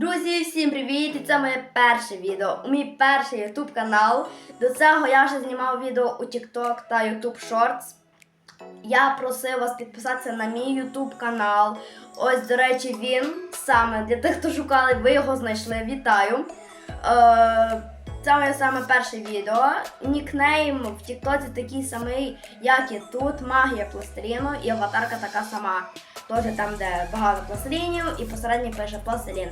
Друзі, всім привіт! Це моє перше відео. Мій перший YouTube канал. До цього я вже знімав відео у TikTok та YouTube Shorts. Я просив вас підписатися на мій YouTube канал. Ось, до речі, він саме для тих, хто шукали, ви його знайшли. Вітаю! Е, це моє саме перше відео. Нікнейм в TikTok такий самий, як і тут. Магія пластиліну і аватарка така сама. Теж там, де багато пластилінів, і посередньо пише пластилін.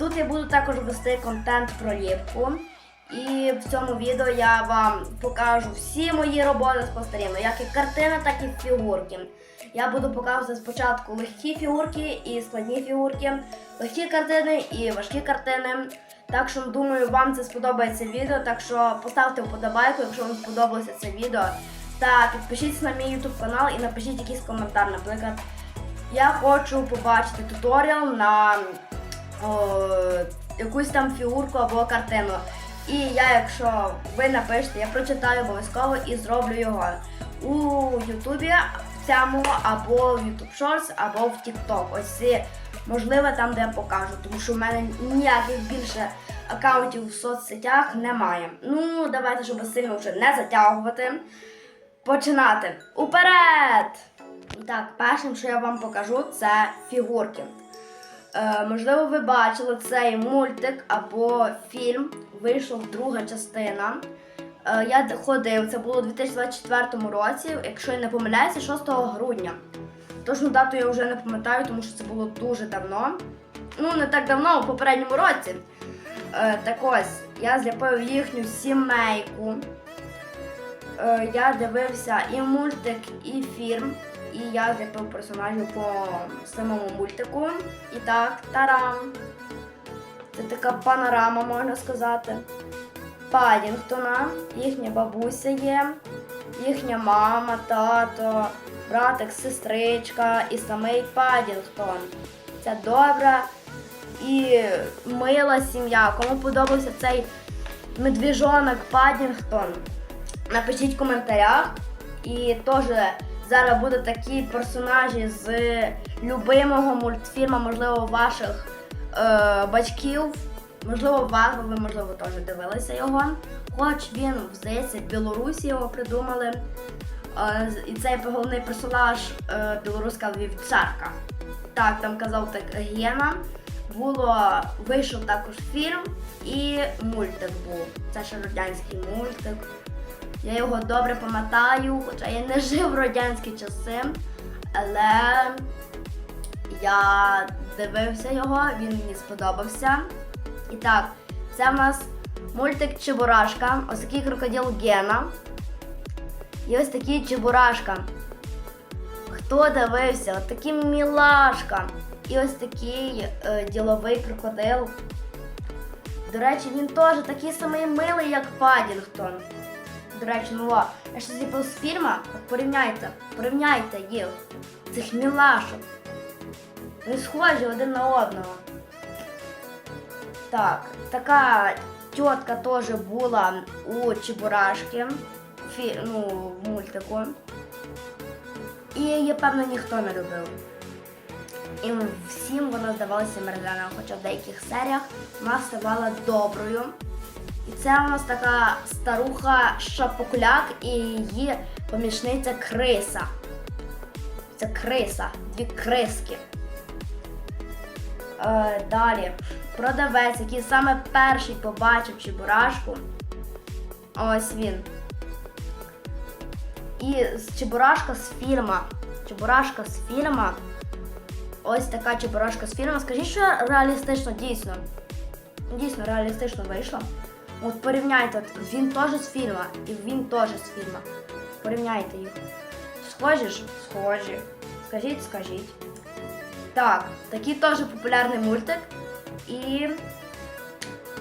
Тут я буду також вести контент про ліпку. І в цьому відео я вам покажу всі мої роботи з пластиліну, як і картини, так і фігурки. Я буду показувати спочатку легкі фігурки і складні фігурки, легкі картини і важкі картини. Так що думаю, вам це сподобається відео. Так що поставте вподобайку, якщо вам сподобалося це відео. Та підпишіться на мій YouTube канал і напишіть якийсь коментар. Наприклад, я хочу побачити туторіал на о, якусь там фігурку або картину. І я, якщо ви напишете, я прочитаю обов'язково і зроблю його у Ютубі цьому, або в YouTube Shorts, або в TikTok. Ось можливо, там, де я покажу, тому що в мене ніяких більше аккаунтів в соцсетях немає. Ну, давайте, щоб сильно вже не затягувати. Починати. Уперед! Так, першим, що я вам покажу, це фігурки. Е, можливо, ви бачили цей мультик або фільм. Вийшла друга частина. Е, я ходив, це було у 2024 році, якщо я не помиляюся, 6 грудня. Точну дату я вже не пам'ятаю, тому що це було дуже давно. Ну, не так давно, у попередньому році. Е, так ось, я зліпив їхню сімейку. Я дивився і мультик, і фільм. І я зліпив персонажів по самому мультику. І так, тарам. Це така панорама, можна сказати. Падінгтона, їхня бабуся є, їхня мама, тато, братик, сестричка і самий Падінгтон. Це добра і мила сім'я. Кому подобався цей медвіжонок Падінгтон, напишіть в коментарях. І теж зараз будуть такі персонажі з любимого мультфільму, можливо, ваших е, батьків. Можливо, вас, ви, можливо, теж дивилися його. Хоч він, здається, в Білорусі його придумали. Е, і цей головний персонаж е, білоруська вівчарка. Так, там казав так Гена. Було, вийшов також фільм і мультик був. Це ще радянський мультик. Я його добре пам'ятаю, хоча я не жив в радянські часи, але я дивився його, він мені сподобався. І так, це в нас мультик Чебурашка, ось такий крокодил Гена. І ось такий Чебурашка. Хто дивився? Ось такий мілашка. І ось такий е, діловий крокодил. До речі, він теж такий самий милий, як Падінгтон. До речі, о, я ще зліпив з фільма, от порівняйте, порівняйте їх, цих мілашок. Вони схожі один на одного. Так, така тітка теж була у Чебурашки, фі, ну, в мультику. І її, певно, ніхто не любив. І всім вона здавалася мерзеною, хоча в деяких серіях вона ставала доброю. І це у нас така старуха Шапокуляк і її помічниця Криса. Це криса, дві криски. Е, далі. Продавець, який саме перший побачив Чебурашку. Ось він. І Чебурашка з фільма. Чебурашка з фільма. Ось така Чебурашка з фільму. Скажіть, що реалістично, дійсно. Дійсно, реалістично вийшло. От порівняйте, він теж з фільму, і він теж з фільму. Порівняйте їх. Схожі ж? Схожі. Скажіть, скажіть. Так, такий теж популярний мультик. І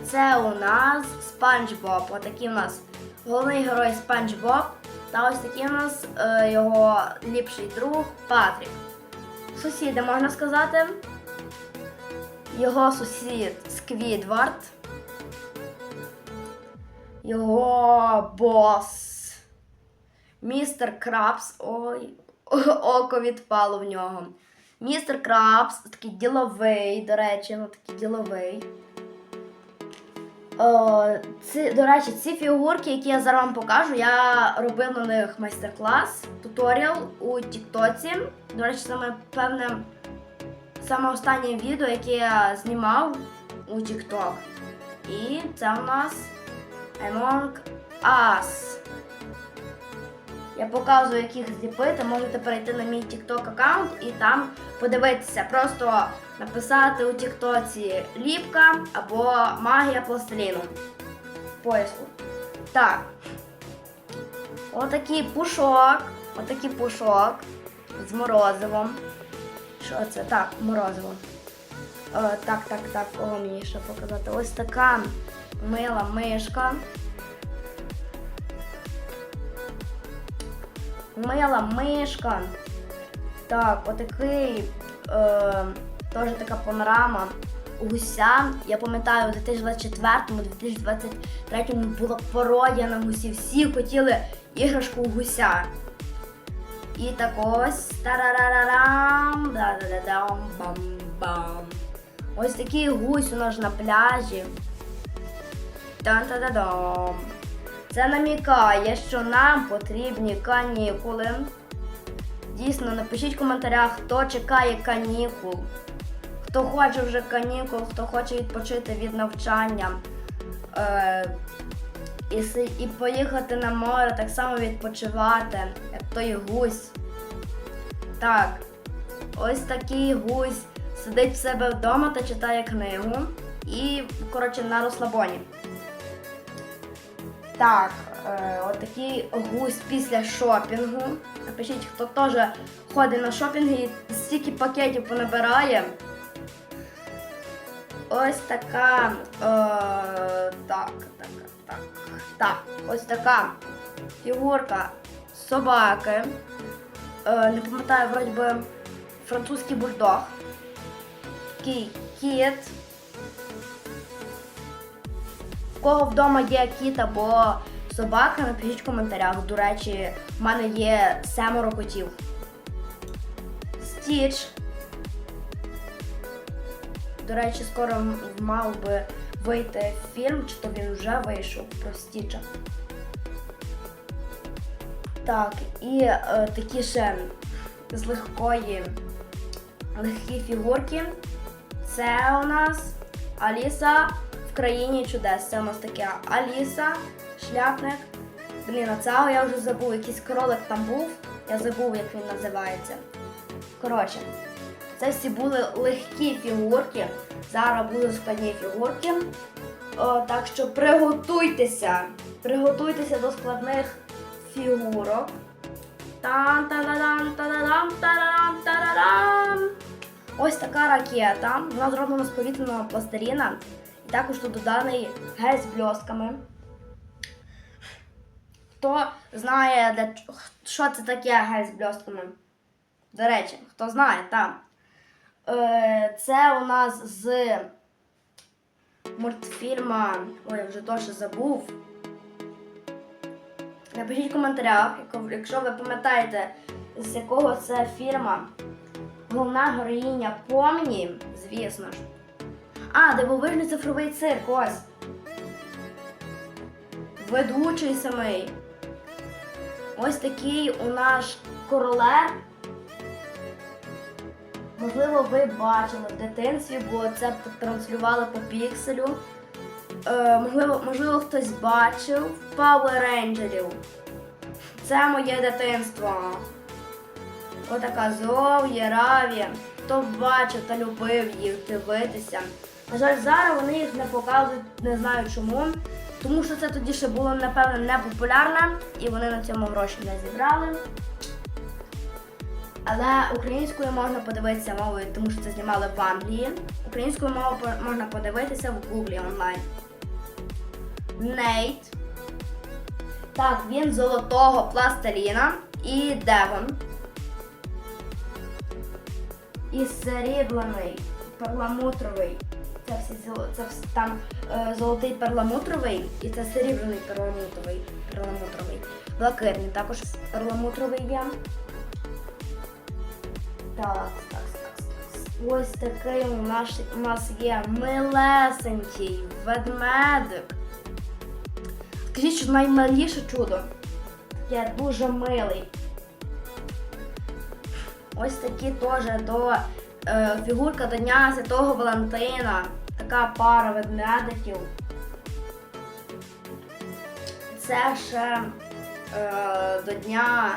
це у нас Спанч Боб. Отакий у нас головний герой Спанч Боб. Та ось такий у нас е, його ліпший друг Патрік. Сусіди, можна сказати. Його сусід Сквідвард. Його бос. Містер Крабс. Ой, око відпало в нього. Містер Крабс, такий діловий, до речі, ну такий діловий. О, ці, до речі, ці фігурки, які я зараз вам покажу, я робив на них майстер-клас, туторіал у Тіктоці. До речі, саме певне, саме останнє відео, яке я знімав у Тікток. І це у нас Among Us. Я показую, як зліпити. Можете перейти на мій TikTok аккаунт і там подивитися. Просто написати у Тіктоці ліпка або магія пластиліну. В Поиску. Так. Отакий пушок. Отакий пушок з морозивом. Що це? Так, морозиво. Е, так, так, так, кого мені ще показати? Ось така мила мишка. Мила мишка. Так, отакий е, теж така панорама гуся. Я пам'ятаю, у 2024-2023 була пародія на гусі. Всі хотіли іграшку гуся. І так ось тарарарарам, да-да-да-дам, бам-бам. Ось такий гусь у нас на пляжі. Тан-та-да-дам. Це намікає, що нам потрібні канікули. Дійсно, напишіть в коментарях, хто чекає канікул, хто хоче вже канікул, хто хоче відпочити від навчання. Е, і, і поїхати на море, так само відпочивати, як той гусь. Так, ось такий гусь сидить в себе вдома та читає книгу. І, коротше, на розслабоні. Так, е, отакий гусь після шопінгу. Напишіть, хто теж ходить на шопінги і стільки пакетів понабирає. Ось така. Е, так, так, так. Так, ось така фігурка собаки. Е, не пам'ятаю, вроді би, французький бульдог. Такий кіт. В кого вдома є кіт або собака, напишіть в коментарях. До речі, в мене є семеро котів. Стіч. До речі, скоро мав би вийти фільм, чи то він вже вийшов про Стіча. Так, і е, такі ще з легкої легкі фігурки. Це у нас Аліса країні чудес. Це у нас таке Аліса, шляпник. Блін, а цього я вже забув. Якийсь кролик там був. Я забув, як він називається. Коротше, це всі були легкі фігурки. Зараз будуть складні фігурки. О, так що приготуйтеся. Приготуйтеся до складних фігурок. Там та-да-дам, та-да-дам, та-да-дам, та-да-дам. Ось така ракета. Вона зроблена з повітряного пластиліна. Також тут доданий гель з бльосками. Хто знає, для, що це таке гель з бльостками? До речі, хто знає, там. Е, це у нас з мультфільма. Ой, я вже точно забув. Напишіть в коментарях, якщо ви пам'ятаєте, з якого це фільма. Головна героїня Помні, звісно ж. А, дивовижний цифровий цирк, ось. Ведучий самий. Ось такий у наш королер. Можливо, ви бачили в дитинстві, бо це транслювали по пікселю. Е, можливо, можливо, хтось бачив Power Rangers. Це моє дитинство. Отака Зов'я, Раві. Хто бачив та любив їх дивитися. На жаль, зараз вони їх не показують, не знаю чому. Тому що це тоді ще було, напевно, не популярно, і вони на цьому гроші не зібрали. Але українською можна подивитися мовою, тому що це знімали в Англії. Українською мовою можна подивитися в Гуглі онлайн. Нейт. Так, він золотого пластиліна і Девон. І серебряний перламутровий. Це всі це там е, золотий перламутровий і це серебряний перламутровий. перламутровий. Блакитний також перламутровий є. Так, так, так, Ось такий у нас, у нас є милесенький ведмедик. Скажіть, що наймаліше чудо. Таке дуже милий. Ось такі теж до е, фігурка до Дня Святого Валентина. Така пара ведмедиків. Це ще е, до дня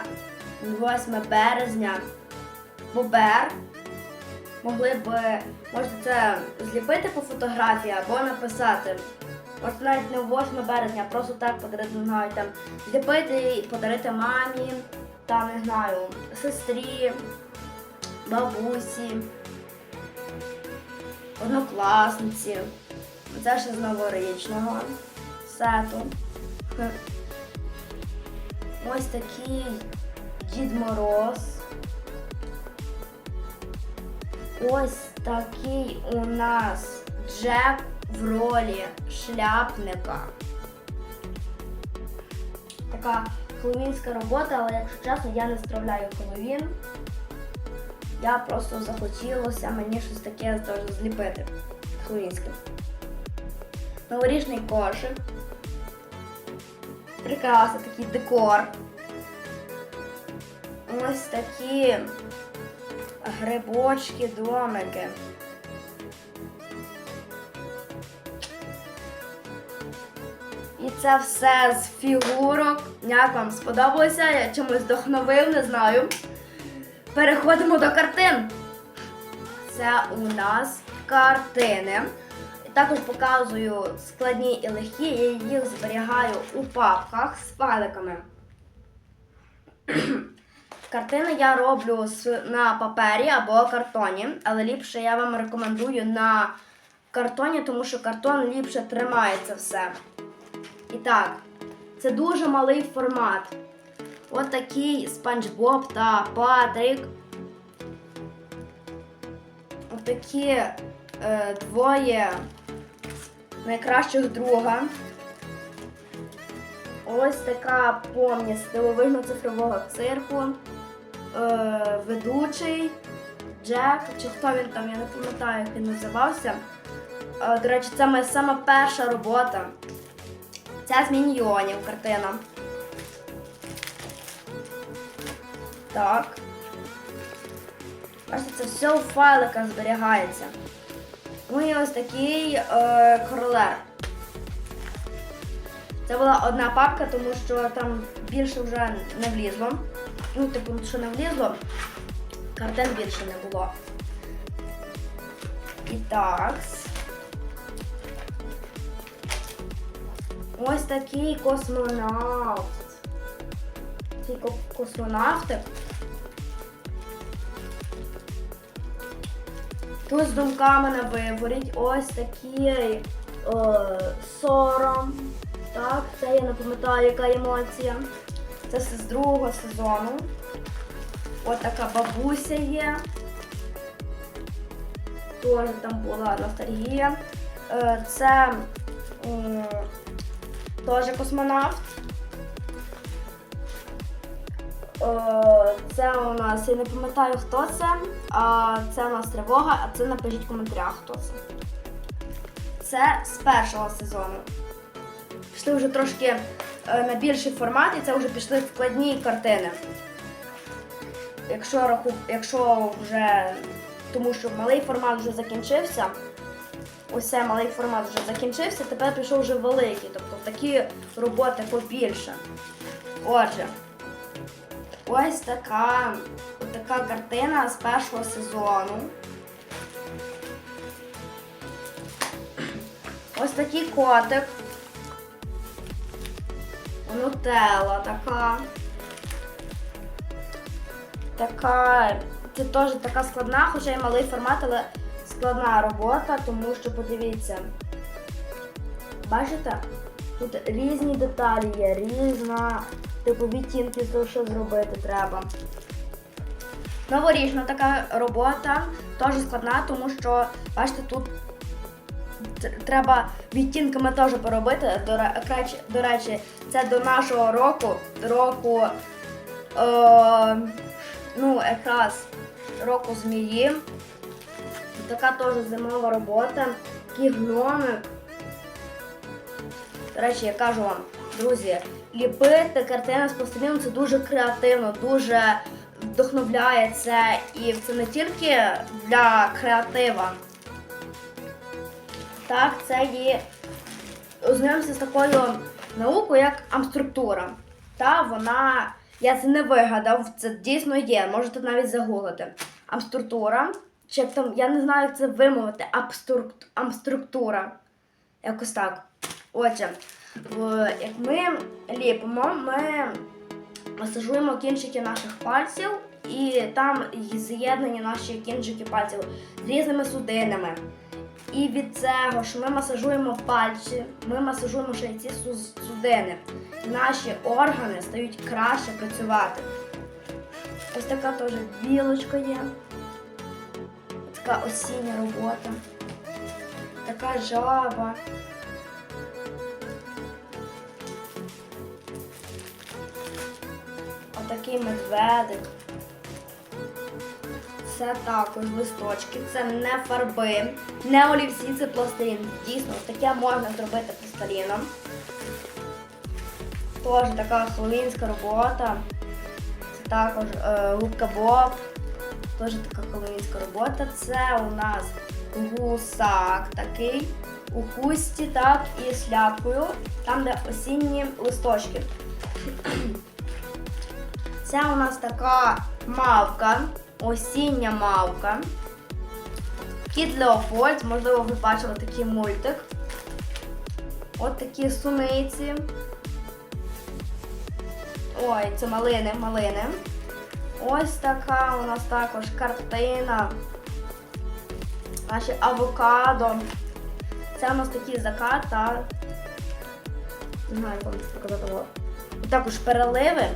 8 березня. Бобер. Могли б, можете це зліпити по фотографії або написати. Можете навіть не 8 березня, а просто так подарити, не знаю, там, зліпити і подарити мамі, та не знаю, сестрі, бабусі, однокласниці. Це ще з новорічного сету. Ось такий Дід Мороз. Ось такий у нас Джек в ролі шляпника. Така хеллоуінська робота, але якщо чесно, я не справляю Хеллоуін. Я просто захотілося мені щось таке теж зліпити. Хеллоуінське. Новорічний кошик. Прекрасний такий декор. Ось такі грибочки, домики. І це все з фігурок. Як вам сподобалося? Я чомусь вдохновив, не знаю. Переходимо до картин. Це у нас картини. Також показую складні і легкі, я їх зберігаю у папках з файликами. Картини я роблю на папері або картоні, але ліпше я вам рекомендую на картоні, тому що картон ліпше тримається все. І так, це дуже малий формат. От такий Спанч Боб та Патрік. От такі е, двоє найкращих друга. Ось така помність дивовижно-цифрового цирку. Е, ведучий Джек, чи хто він там, я не пам'ятаю, як він називався. Е, до речі, це моя сама перша робота. Ця з міньйонів картина. Так. Бачите, це все у файликах зберігається. Ну і ось такий е, королер. Це була одна папка, тому що там більше вже не влізло. Ну, типу, що не влізло, картин більше не було. І так. Ось такий космонавт. Такий космонавтик. Тут з думками на виворіть. Ось такий е, сором. Так, це я не пам'ятаю, яка емоція. Це все з другого сезону. Ось така бабуся є. Теж там була ностальгія. Е, Це теж космонавт. Це у нас, я не пам'ятаю, хто це. А це у нас тривога, а це напишіть в коментарях, хто це. Це з першого сезону. Пішли вже трошки е, на більший формат, і це вже пішли складні картини. Якщо. Якщо вже, тому що малий формат вже закінчився, цей малий формат вже закінчився, тепер пішов вже великий, тобто такі роботи побільше. Отже, ось така, така картина з першого сезону. Ось такий котик. Нутелла така. Така. Це теж така складна, хоча й малий формат, але складна робота, тому що подивіться. Бачите? Тут різні деталі є, різна, типу відтінки, то що зробити треба. Новорічна така робота, теж складна, тому що, бачите, тут треба відтінками теж поробити. До, ре- до речі, це до нашого року, року, е, ну, якраз року змії. така теж зимова робота. Такі гноми. До речі, я кажу вам, друзі, ліпити картини з пластиліну це дуже креативно, дуже вдохновляє це. І це не тільки для креатива. Так, це є. Ознайомся з такою наукою, як амструктура. Та вона. Я це не вигадав, це дійсно є. Можете навіть загуглити. Амструктура. Чи там, я не знаю, як це вимовити. Амструктура. Якось так. Отже, як ми ліпимо, ми масажуємо кінчики наших пальців, і там з'єднані наші кінчики пальців з різними судинами. І від цього, що ми масажуємо пальці, ми масажуємо ще й ці судини. Наші органи стають краще працювати. Ось така теж білочка є. Така осіння робота. Така жаба. Отакий медведик. Це також листочки, це не фарби, не олівці, це пластилін. Дійсно, таке можна зробити пластиліном. Теж така хеллоуінська робота. Це також е, губка Боб. Теж така хеллоуінська робота. Це у нас гусак такий у хусті, так, і шляпкою, там, де осінні листочки. Це у нас така мавка, осіння мавка. Кіт Леопольд, можливо, ви бачили такий мультик. От такі суниці. Ой, це малини, малини. Ось така у нас також картина. Наші авокадо. Це у нас такий закат та. Не знаю, як вам це показати. було. Також переливи.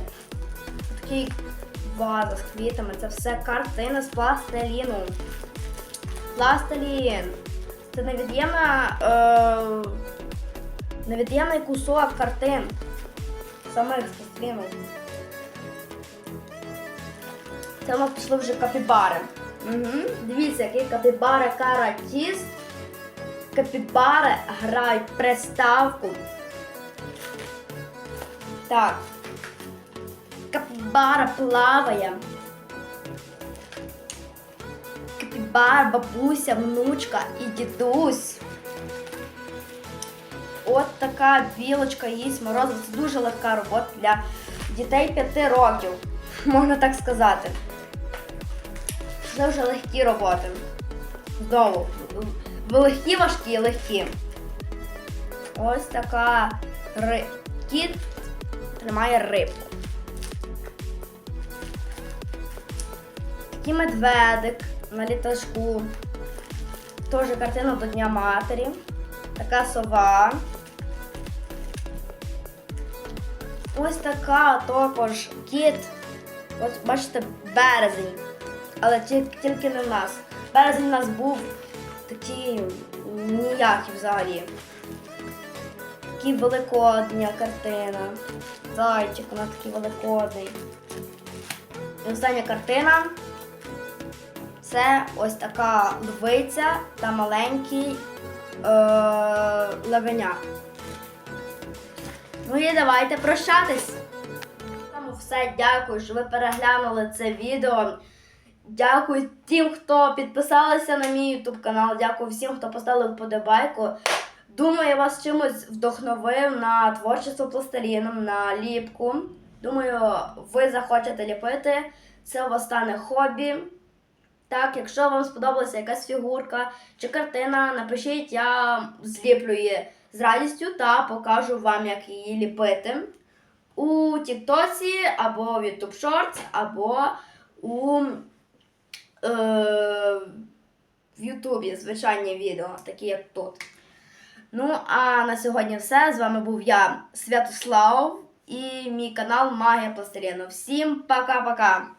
Такий ваза з квітами. Це все картини з пластиліну. Пластилін. Це невід'ємна. Е, невід'ємний кусок картин. Самих з пластиліну. Це у нас пішли вже капібари. Угу. Дивіться, який капібара каратіст. Капібари грають приставку. Так. Капібара плаває. Капібара, бабуся, внучка і дідусь. От така білочка їсть морозиво. Це дуже легка робота для дітей 5 років, можна так сказати. Це вже легкі роботи. Знову. Легкі, важкі, легкі. Ось така ри... кіт тримає рибку. Такий медведик на літачку. Теж картина до Дня Матері. Така сова. Ось така також кіт. От бачите, березень. Але тільки, не в нас. Березень у нас був такий ніякий взагалі. Такий великодня картина. Зайчик, вона такий великодний. І остання картина. Це ось така львиця та маленький е- левеня. Ну і давайте прощатись. Тому все, дякую, що ви переглянули це відео. Дякую тим, хто підписалися на мій YouTube канал. Дякую всім, хто поставив вподобайку. Думаю, я вас чимось вдохновив на творчество пластиліном, на ліпку. Думаю, ви захочете ліпити. Це у вас стане хобі. Так, якщо вам сподобалася якась фігурка чи картина, напишіть, я зліплю її з радістю та покажу вам, як її ліпити у Тіктоці, або в YouTube Shorts, або у е, Ютубі звичайні відео, такі як тут. Ну, а на сьогодні все. З вами був я, Святослав, і мій канал Магія Пластиліну. Всім пока-пока!